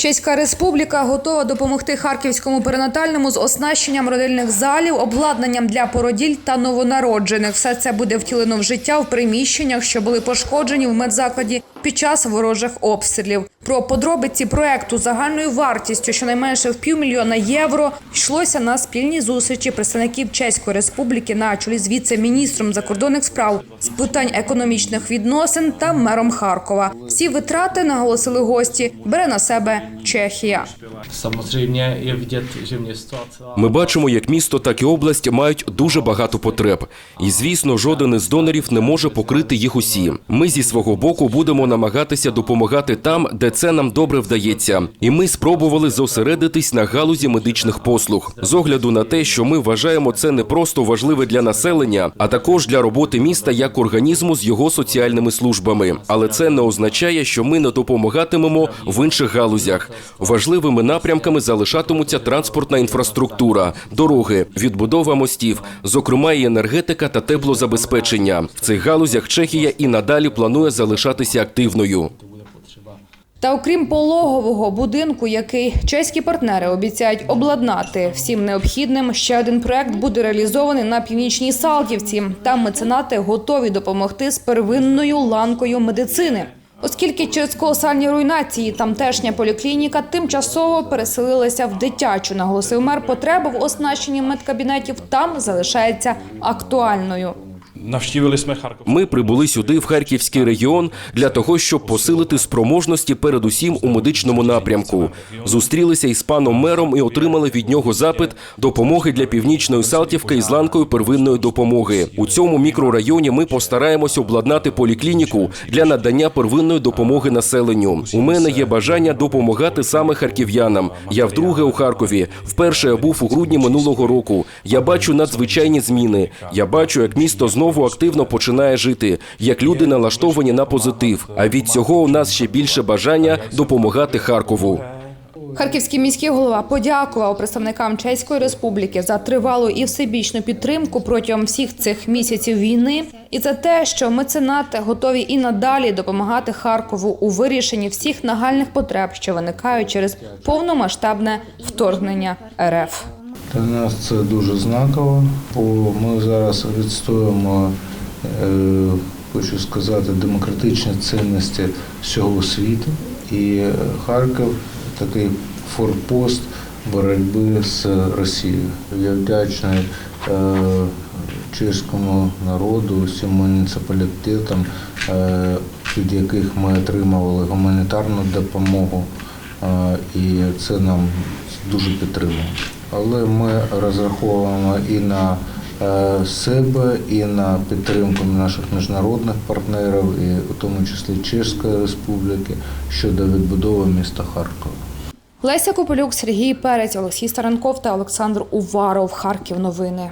Чеська республіка готова допомогти харківському перинатальному з оснащенням родильних залів, обладнанням для породіль та новонароджених. Все це буде втілено в життя в приміщеннях, що були пошкоджені в медзакладі під час ворожих обстрілів. Про подробиці проекту загальною вартістю щонайменше в півмільйона євро йшлося на спільній зустрічі представників Чеської республіки на чолі з віце-міністром закордонних справ з питань економічних відносин та мером Харкова. Всі витрати наголосили гості бере на себе Чехія. Samozřejmě je vidět, že město a celá Ми бачимо, як місто, так і область мають дуже багато потреб. І звісно, жоден із донорів не може покрити їх усі. Ми зі свого боку будемо намагатися допомагати там, де це нам добре вдається. І ми спробували зосередитись на галузі медичних послуг з огляду на те, що ми вважаємо це не просто важливе для населення, а також для роботи міста як організму з його соціальними службами. Але це не означає, що ми не допомагатимемо в інших галузях. Важливими напрямками залишатимуться транспортна інфраструктура, дороги, відбудова мостів, зокрема і енергетика та теплозабезпечення. В цих галузях Чехія і надалі планує залишатися активною. Та окрім пологового будинку, який чеські партнери обіцяють обладнати всім необхідним, ще один проект буде реалізований на північній Салтівці. Там меценати готові допомогти з первинною ланкою медицини. Оскільки через колосальні руйнації тамтешня поліклініка тимчасово переселилася в дитячу, наголосив мер, потреба в оснащенні медкабінетів там залишається актуальною. Ми прибули сюди, в Харківський регіон, для того, щоб посилити спроможності передусім у медичному напрямку. Зустрілися із паном мером і отримали від нього запит допомоги для північної Салтівки із ланкою первинної допомоги. У цьому мікрорайоні ми постараємось обладнати поліклініку для надання первинної допомоги населенню. У мене є бажання допомагати саме харків'янам. Я вдруге у Харкові. Вперше я був у грудні минулого року. Я бачу надзвичайні зміни. Я бачу, як місто знову активно починає жити, як люди налаштовані на позитив. А від цього у нас ще більше бажання допомагати Харкову. Харківський міський голова подякував представникам Чеської республіки за тривалу і всебічну підтримку протягом всіх цих місяців війни і за те, що меценати готові і надалі допомагати Харкову у вирішенні всіх нагальних потреб, що виникають через повномасштабне вторгнення РФ. Для нас це дуже знаково, бо ми зараз відстоюємо, е, хочу сказати, демократичні цінності всього світу. І Харків такий форпост боротьби з Росією. Я вдячний е, чеському народу, всім муніципалітетам, е, від яких ми отримували гуманітарну допомогу, і це нам дуже підтримує. Але ми розраховуємо і на е, себе, і на підтримку наших міжнародних партнерів, і у тому числі Чеської Республіки щодо відбудови міста Харкова. Леся Копилюк, Сергій Перець, Олексій Старенков та Олександр Уваров. Харків. Новини.